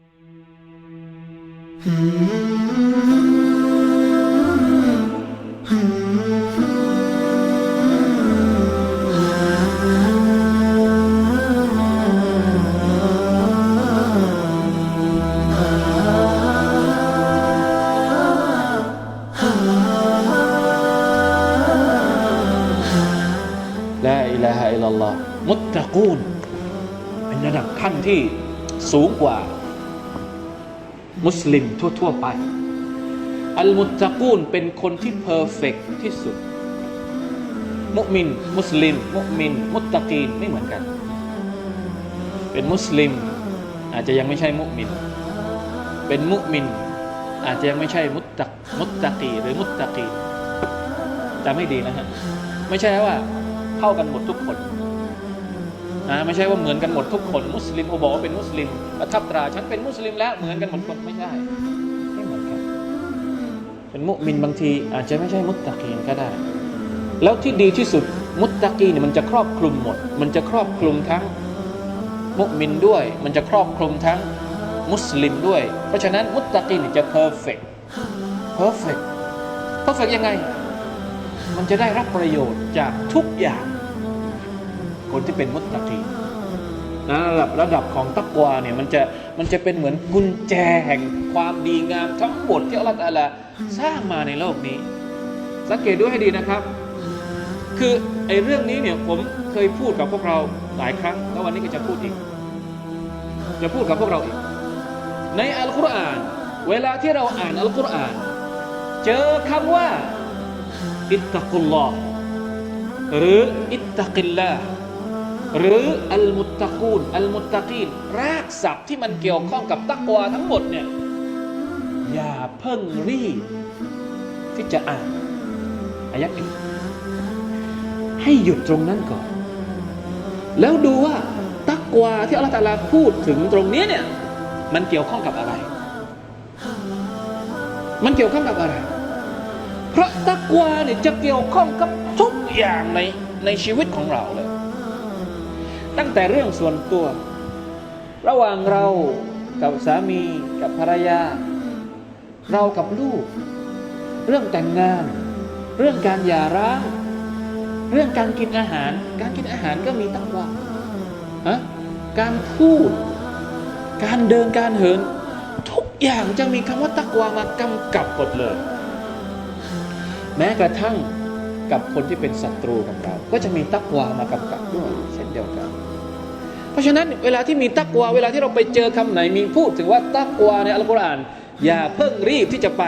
ลาอิลาฮะอิลลัลลอฮ์มุตตะกูนเป็นระดับขั้นที่สูงกว่า มุสลิมทั่ว ๆ ไป อัลมุตตะกูนเป็นคนที่เพอร์เฟกที่สุด มุมิน มุสลิม มุมิน มุตตะกีนไม่เหมือนกัน เป็นมุสลิม อาจจะยังไม่ใช่มุมิน เป็นมุมิน อาจจะยังไม่ใช่มุตตะมุตตะกีหรือมุตตะกีจำให้ดีนะฮะ ไม่ใช่ว่าเท่ากันหมดทุกคน นะไม่ใช่ว่าเหมือนกันหมดทุกคนมุสลิมเขาบอกว่าเป็นมุสลิมประทับตราฉันเป็นมุสลิมแล้วเหมือนกันหมดคนไม่ใช่ไม่เหมือนกันเป็นมุมินบางทีอาจจะไม่ใช่มุตตะกีนก็ได้ แล้วที่ดีที่สุดมุตตะกีเนี่ยมันจะครอบคลุมหมด มันจะครอบคลุมทั้งมุมินด้วย มันจะครอบคลุมทั้งมุสลิมด้วย เพราะฉะนั้นมุตตะกีนจะเพอร์เฟกต์เพอร์เฟกต์เพอร์เฟกต์ยังไง มันจะได้รับประโยชน์จากทุกอย่าง คนที่เป็นมุตตะกีนะระดับระดับของตักวาเนี่ยมันจะมันจะเป็นเหมือนกุญแจแห่งความดีงามทั้งหมดที่อัลลอฮฺตะอาลาสร้างมาในโลกนี้ สังเกตด้วยให้ดีนะครับ คือไอ้เรื่องนี้เนี่ยผมเคยพูดกับพวกเราหลายครั้ง แล้ววันนี้ก็จะพูดอีก จะพูดกับพวกเราอีก ในอัลกุรอาน เวลาที่เราอ่านอัลกุรอาน เจอคำว่า อิตตะกุลลอฮ์หรืออิตตะกิลลาห์ หรืออัลมุตตะกูนอัลมุตตะกีนรากศัพท์ที่มันเกี่ยวข้องกับตักวาทั้งหมดเนี่ยอย่าเพิ่งรีบที่จะอ่านอายัดนี้ให้หยุดตรงนั้นก่อน แล้วดูว่าตักวาที่อัลลอฮฺตะอาลาพูดถึงตรงนี้เนี่ยมันเกี่ยวข้องกับอะไร มันเกี่ยวข้องกับอะไร เพราะตักวาเนี่ยจะเกี่ยวข้องกับทุกอย่างในในชีวิตของเราเลย ตั้งแต่เรื่องส่วนตัว ระหว่างเรากับสามีกับภรรยา เรากับลูก เรื่องแต่งงาน เรื่องการหย่าร้างเรื่องการกินอาหาร การกินอาหารก็มีตักวาฮะการพูด การเดินการเหิน ทุกอย่างจะมีคำว่าตักวามากำกับหมดเลย แม้กระทั่งกับคนที่เป็นศัตรูของเรา ก็จะมีตักวามากำกับด้วยเช่นเดียวกัน ราะฉะนั้นเวลาที่มีตักวาเวลาที่เราไปเจอคำไหนมีพูดถึงว่าตักวาในอัลกุรอาน อย่าเพิ่งรีบที่จะไป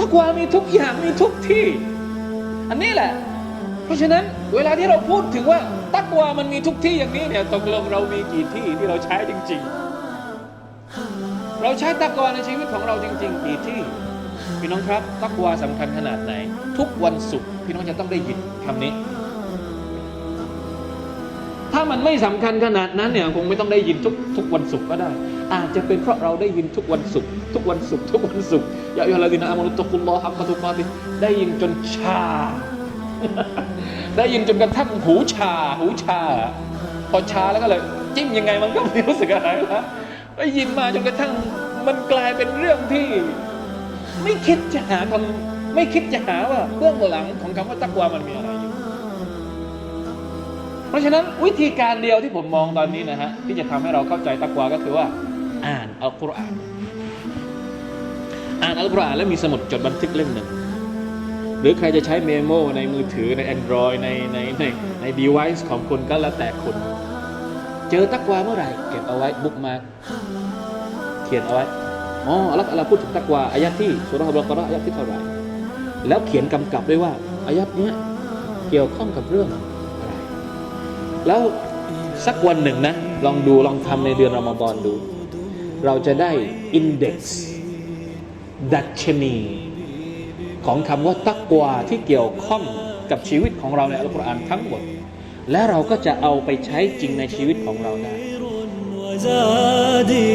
ตักวามีทุกอย่างมีทุกที่ อันนี้แหละ เพราะฉะนั้นเวลาที่เราพูดถึงว่าตักวามันมีทุกที่อย่างนี้เนี่ยตกลงเรามีกี่ที่ที่เราใช้จริง ๆ เราใช้ตักวาในชีวิตของเราจริง ๆ กี่ที่พี่น้องครับตักวาสำคัญขนาดไหน ทุกวันศุกร์พี่น้องจะต้องได้ยินคำนี้ ถ้ามันไม่สำคัญขนาดนั้นเนี่ยคงไม่ต้องได้ยินทุกทุกวันศุกร์ก็ได้ อาจจะเป็นเพราะเราได้ยินทุกวันศุกร์ทุกวันศุกร์ทุกวันศุกร์ยาอัยฮะลาดินะอามุตตะกุลลอฮ์ฮักกะตุกาติได้ยินจนชา ได้ยินจนกระทั่งหูชา หูชา พอชาแล้วก็เลย จิ้มยังไงมันก็ไม่รู้สึกอะไรล้วได้ยินมาจนกระทั่งมันกลายเป็นเรื่องที่ ไม่คิดจะหาคำไม่คิดจะหาว่าเบื้องหลังของคำว่าตักวามันมีอะไร ราะฉะนั้นวิธีการเดียวที่ผมมองตอนนี้นะฮะที่จะทำให้เราเข้าใจตักวาก็คือว่า อ่านอัลกุรอาน อ่านอัลกุรอานแล้วมีสมุดจดบันทึกเล่มหนึ่งหรือใครจะใช้เมโมในมือถือใน Android ในในในใน device ของคุณก็แล้วแต่คุณ เจอตักวาเมื่อไหร่ เก็บเอาไว้บุ๊กมาเขียนเอาไว้อ๋ออัลลอฮฺอัลลอฮฺพูดถึงตักวาอายะที่สุราะห์อัลบกระอายะที่เท่าไหร่แล้วเขียนกำกับด้วยว่าอายะเนี้ยเกี่ยวข้องกับเรื่อง แล้วสักวันหนึ่งนะ ลองดูลองทำในเดือนรอมฎอนดู เราจะได้อินเด็กซ์ดัชนี ของคำว่าตักวาที่เกี่ยวข้องกับชีวิตของเราในอัลกุรอานทั้งหมด และเราก็จะเอาไปใช้จริงในชีวิตของเราได้ وزادي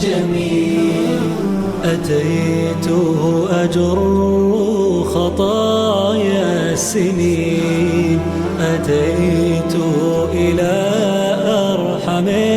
جميل. أتيت أجر خطايا السنين. أتيت إلى أرحم